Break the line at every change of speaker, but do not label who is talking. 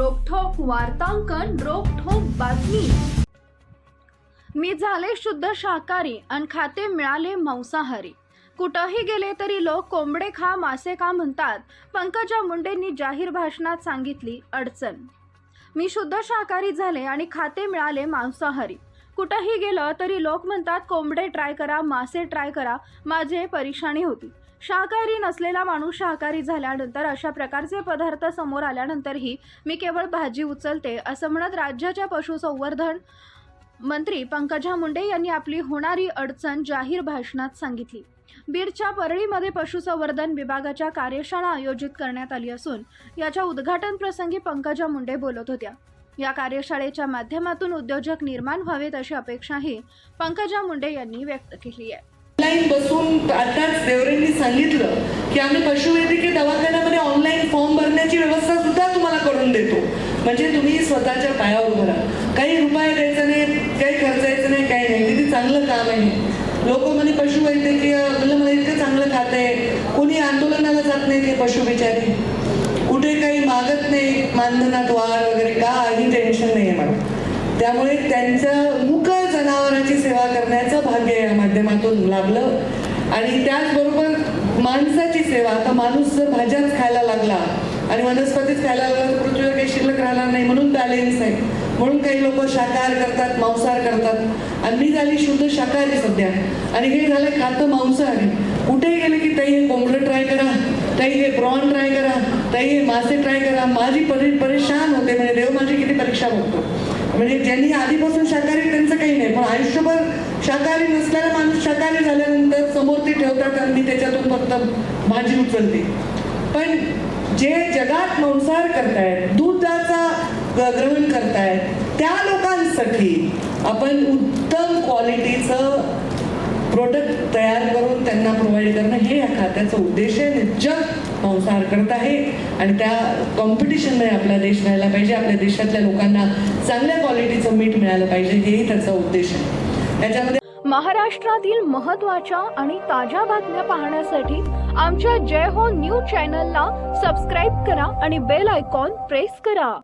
वार्तांकन रोखोक बातमी. मी झाले शुद्ध शाकाहारी आणि खाते मिळाले मांसाहारी. कुठंही गेले तरी लोक कोंबडे खा मासे खा म्हणतात. पंकजा मुंडेंनी जाहीर भाषणात सांगितली अडचण. मी शुद्ध शाकाहारी झाले आणि खाते मिळाले मांसाहारी. कुठंही गेलं तरी लोक म्हणतात कोंबडे ट्राय करा मासे ट्राय करा. माझे परेशानी होती. शाकाहारी नसलेला माणूस शाकाहारी झाल्यानंतर अशा प्रकारचे पदार्थ समोर आल्यानंतरही मी केवळ भाजी उचलते असं म्हणत राज्याच्या पशुसंवर्धन मंत्री पंकजा मुंडे यांनी आपली होणारी अडचण जाहीर भाषणात सांगितली. बीडच्या परळीमध्ये पशुसंवर्धन विभागाच्या कार्यशाळा आयोजित करण्यात आली असून याच्या उद्घाटन प्रसंगी पंकजा मुंडे बोलत होत्या. या कार्यशाळेच्या माध्यमातून उद्योजक निर्माण व्हावेत अशी अपेक्षाही पंकजा मुंडे यांनी व्यक्त केली आहे.
ऑनलाईन बसून आताच देवरेंनी सांगितलं की आम्ही पशुवैद्यकीय दवाखान्यामध्ये ऑनलाईन फॉर्म भरण्याची व्यवस्था सुद्धा तुम्हाला करून देतो. म्हणजे तुम्ही स्वतःच्या पायावर उभं राहा. काही रुपये द्यायचा नाही काही खर्चायचं नाही काही नाही. किती चांगलं काम आहे लोक म्हणे पशुवैद्यकीय म्हणलं मला इतकं चांगलं खात आहे. कोणी आंदोलनाला जात नाही ते पशु बिचारे. कुठे काही मागत नाही मानधनात वाढ वगैरे काही टेन्शन नाही आहे मला. त्यामुळे त्यांचं मुक जनावरांची सेवा करण्याचं भाग्य या माध्यमातून लाभलं. आणि त्याचबरोबर माणसाची सेवा आता माणूस जर भाज्याच खायला लागला आणि वनस्पतीच खायला लागला तर पृथ्वीवर काही शिल्लक राहणार नाही म्हणून बॅलेन्स आहे. म्हणून काही लोक शाकाहार करतात मांसाहार करतात. आणि मी झाली शुद्ध शाकाहारी सध्या. आणि हे झालं खातं मांसाहारी. कुठेही गेले की ताई हे कोंबडं ट्राय करा ताई हे प्रॉन नाही मासे ट्राय करा. माझी परि परेशान होते. म्हणजे देव माझी किती परीक्षा बघतो. म्हणजे ज्यांनी आधीपासून शाकाहारी त्यांचं काही नाही. पण आयुष्यभर शाकाहारी नसलेला माणूस शाकाहारी झाल्यानंतर समोर ते ठेवतात आणि मी त्याच्यातून फक्त भाजी उचलते. पण जे जगात मांसाहार करतायत दुधाचा ग- ग्रहण करतायत त्या लोकांसाठी आपण उत्तम क्वालिटीचं प्रोडक्ट तयार करून त्यांना प्रोव्हाइड करणं हे या खात्याचा उद्देश आहे. जग संसार करत आहे. आणि त्या कॉम्पिटिशनमध्ये आपला देश राहायला पाहिजे. आपल्या देशातल्या लोकांना चांगल्या क्वालिटीचं मीठ मिळालं पाहिजे. हेही त्याचा उद्देश आहे. त्याच्यामध्ये
महाराष्ट्रातील महत्त्वाच्या आणि ताज्या बातम्या पाहण्यासाठी आमच्या जय हो न्यूज चॅनलला सबस्क्राईब करा आणि बेल आयकॉन प्रेस करा.